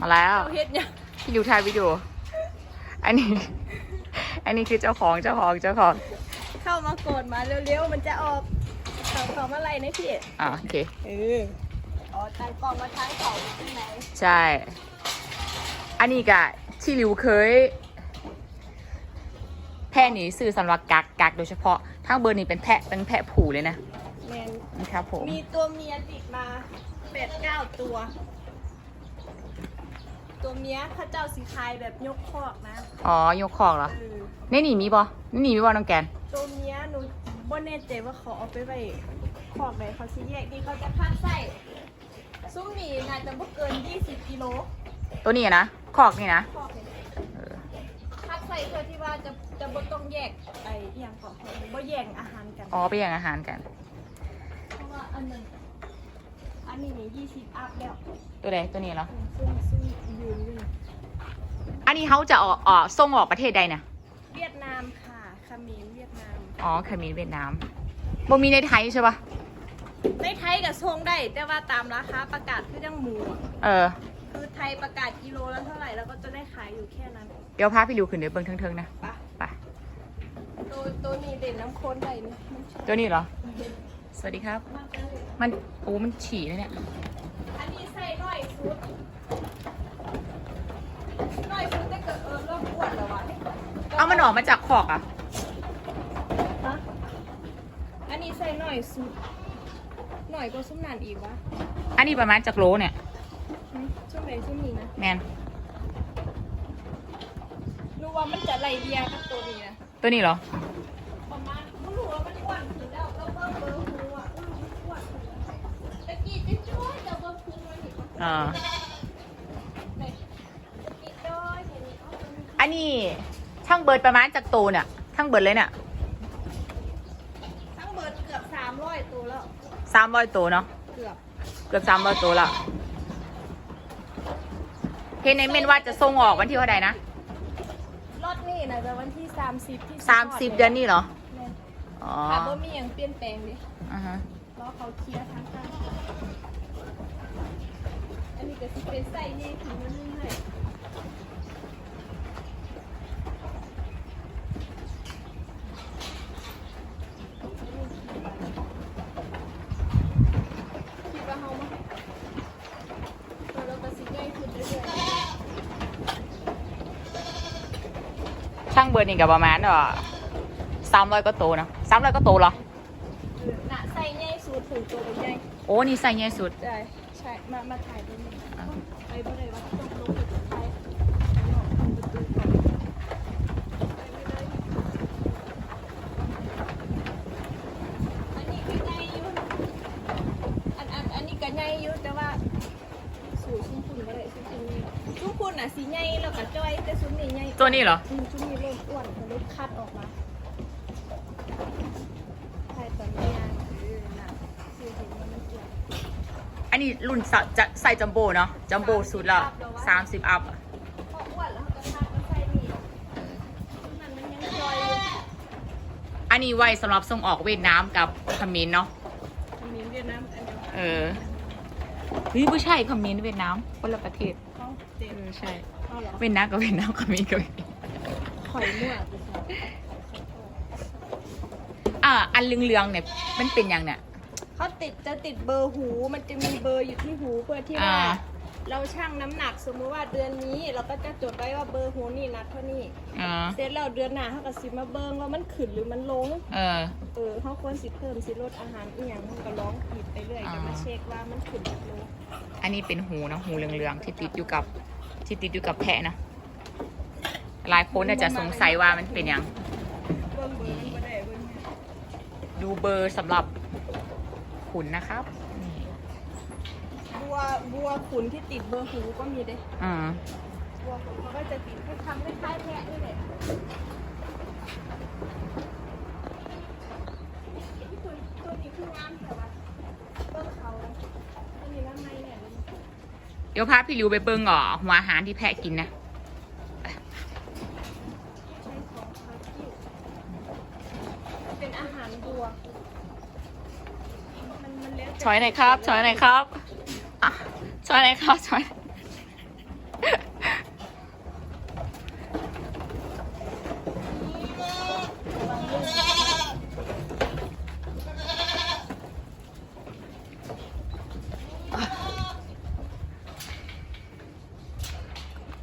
มาแล้วเอาเฮ็ดเนี่ยงพี่ริวถ่ายวิดีโออันนี้ อันนี้คือเจ้าของเจ้าของเจ้าของ เข้ามากดมาเร็วๆมันจะออกเขาเขามาอะไรนะพี่อ่าโอเคเอออ๋อตั้งกล้องมาท้ายเขาที่ไหนใช่ อันนี้กะที่ริวเคย แพะนี้ซื้อสำหรับกักกักโดยเฉพาะทั้งเบอร์นี้เป็นแพะเป็นแพะผูเลยนะแมนนะครับผมมีตัวเมียติดมาแปดเก้าตัว ตัวเมียเข้าเจ้าสีคายแบบยกคอกนะอ๋อยกของเหรอเออในนี่มีบ่ในนี่มีบ่น้องแกน ตัวเมียหนูบ่แน่ใจว่าเขาเอาไปไว้คอกไหนเขาสิแยกดีเขาจะพัดไส้ซุ้มนี่น่าจะบ่เกิน 20กิโลตัวนี้นะคอกนี่นะคอกเนี่ยเออพัดไส้เพื่อที่ว่าจะจะบ่ต้องแยกไอ้อหย่างของเขาบ่แย่งอาหารกัน อ๋อไปอย่างอาหารกัน เพราะว่าอันหนึง อันนี้นี่20อัพแล้วตัวใดตัวนี้เหรอ ซึ่งซึ่งยืนอยู่นี่อันนี้เขาจะออกออกส่งออกประเทศใดนะเวียดนามค่ะเขมรเวียดนาม อ๋อเคยมีเวียดนามบ่มีในไทยใช่ปะในไทยกับทรงได้ แต่ว่าตามราคาประกาศคือยังหมูอะเออ คือไทยประกาศกิโลละเท่าไหร่ แล้วก็จะได้ขายอยู่แค่นั้นเดี๋ยวพาพี่ริวขึ้นเดี๋ยวเบิ่งเทิงๆนะ ปะไป ตัวตัวนี้เด่นน้ำข้นได้นี่มันชอบตัวนี้เหรอ สวัสดีครับมากเลยมันโอ้มันฉี่เลยเนี่ยอันนี้ใส่น้อยสุดน้อยสุดแต่เกิดเออเริ่มอ้วนแล้ววะเอามันออกมาจากคอกอะฮะอันนี้ใส่น้อยสุดหน่อยก็ซุ้มนานอีกวะอันนี้ประมาณจากโลเนี่ยหึช่วงไหนช่วงนี้นะแมนรู้ว่ามันจะไล่เลียกับตัวนี้นะตัวนี้เหรอประมาณไม่รู้ว่ามันอ้วน อ่าไหนตะกี้ด้อยเห็นนี่เอาตัวนี้อันนี้ช่างเบิร์ดประมาณจากโตเนี่ยช่างเบิร์ดเลยเนี่ยทั้งเบิดเกือบสามร้อยตัวแล้วสามร้อยโตเนาะเกือบเกือบสามร้อยโตละเห็นในเมนว่าจะส่งออกวันที่เท่าไหร่นะรอดนี่นะจะวันที่สามสิบที่สามสิบเดือนนี้เหรอแม่นอ๋อค่ะบ่มีอย่างเปลี่ยนแปลงดิอ่าฮะรอเขาเคลียร์ทั้งกัน อันนี้ก็สิเป็นใส่นี่ถึงมันนี่ให้คิดว่าเฮามาให้แล้วเราก็สิใหญ่ขึ้นเรื่อยช่างเบิร์ดนี่กับประมาณว่าสามร้อยก็โตเนาะสามร้อยก็โตเหรอๆน่ะใส่ใหญ่สุดถึงตัวใหญ่โอ้นี่ใส่ใหญ่สุดใช่ ใช่ มา มาถ่ายตรงนี้อ่าไปบ่ได้ว่าต้องลงไปถ่ายข้างนอกทางประตูก่อนไปไม่ได้อันนี้ก็ใหญ่อยู่อันอันอันนี้ก็ใหญ่อยู่แต่ว่าสูงชุ่มคุณก็ได้ชุ่มคุณนี่ชุ่มคุณน่ะสีใหญ่แล้วก็จ้อยแต่ชุ่มนี่ใหญ่ตัวนี้เหรอ อืมชุ่มนี่เริ่มอ้วนก็เลยคัดออกมาถ่ายตอนนี้อะเออน่ะคือเห็นว่ามันอ้วน อันนี้รุ่นสะจะใส่จัมโบ้เนาะจัมโบ้สุดละสามสิบอัพอะพออ้วนแล้วเขาก็ทานก็ใส่นี่มันมันยังจอยอยู่อันนี้ไว้สำหรับส่งออกเวียดนามกับเขมรเนาะมันมีเวียดนามอันเดียวเออเฮ้ยไม่ใช่เขมรเวียดนามคนละประเทศเขาเจ็บเออใช่เอาเหรอเวียดนามกับเวียดนามเขมรกับเวียดนามข่อยมั่วไปใส่อ่าอันเหลืองๆเนี่ยมันเป็นอย่างเนี่ย เขาติดจะติดเบอร์หู มันจะมีเบอร์อยู่ที่หูเพื่อที่ว่า อ่า เราชั่งน้ำหนักสมมุติว่าเดือนนี้ เราก็จะจดไว้ว่าเบอร์หูนี่นัดเท่านี้อ่าเสร็จแล้วเดือนหน้าเขาก็สิมาเบิ้งว่ามันขึ้นหรือมันลง เออ เออเขาควรสิเพิ่มสิลดอาหารอีหยังมันก็ร้องผิดไปเรื่อยอ่าจะมาเช็คว่ามันขึ้นหรือลงอันนี้เป็นหูนะหูเหลืองๆที่ติดอยู่กับที่ติดอยู่กับแพะนะหลายคนอาจจะสงสัยว่ามันเป็นอย่างเบิ้งเบอร์มันบ่ได้เบิ้งดูเบอร์สำหรับ ขุนนะครับนี่บัวบัวขุนที่ติดเบอร์หูก็มีเด้อ่าบัวขุนเขาก็จะติดให้ทำคล้ายๆแพะนี่แหละที่ตัวตัวนี้คืองามแต่ว่าเบิ้งเขาตัวนี้ว่าไม่เนี่ยเลยเดี๋ยวพาพี่ริวไปเบิ้งอ่อหัวอาหารที่แพะกินนะใช้ของคาคิวเป็นอาหารบัว ช้อยไหนอยครับช้อยไหนอยครับช้อยไหนอยครับช้อย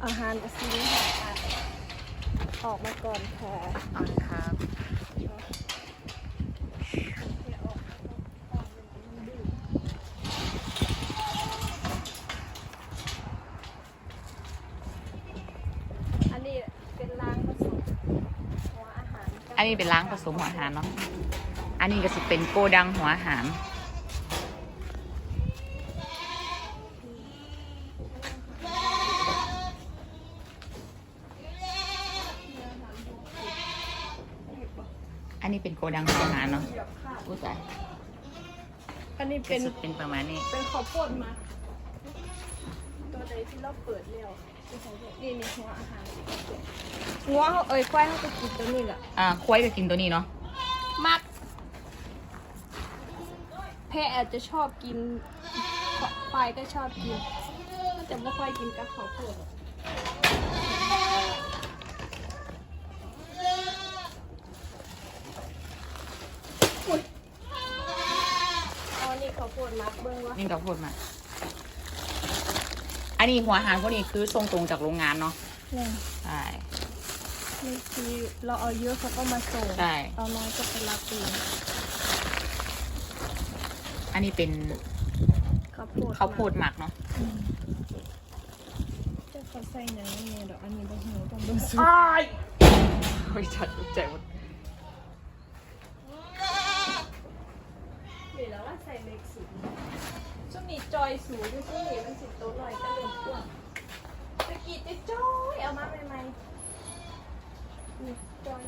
อาหารจะซีนออกมาก่อนค่ะ อะครับ อันนี้เป็นล้างผสมหัวอาหารเนาะ อันนี้ก็สิเป็นโกดังหัวอาหารอันนี้เป็นโกดังหัวอาหารเนาะอุ้ยตายอันนี้เป็เป็นนเป็นประมาณนี้ เป็นข้าวโพดมาตัวใดที่ เราเปิดเร็วเป็นของเรานี่นี่หัวอาหารหัวเขาเอ้ยควายเขาจะกินตัวนี้แหละอ่าควายก็กินตัวนี้เนาะมักแพะอาจจะชอบกินควายก็ชอบกินแต่ไม่ค่อยกินกับข้าวโพดหรอกอุ๊ยเอานี่ข้าวโพดมักเบิ้งว่านี่ก็พูดมา อันนี้หัวอาหารพวกนี้คือส่งตรงจากโรงงานเนาะเนี่ยใช่นี่คือเราเอาเยอะเขาก็มาส่งใช่ เอาน้อยก็ไปรับเองอันนี้เป็นข้าวโพดข้าวโพดหมักเนาะอืมจะเขาใส่หนังนี่เดี๋ยวอันนี้ต้องหูต้องเบิ้งสุดโอ้ยจัดใจหมดเดี๋ยวแล้วว่าใส่เล็กสูง ช่วงนี้จอยสูงด้วยช่วงนี้มันสิบโต๊ะลอยก็เริ่มอ้วตะกี้จะจอยเอามาใหม่ๆนี่จอย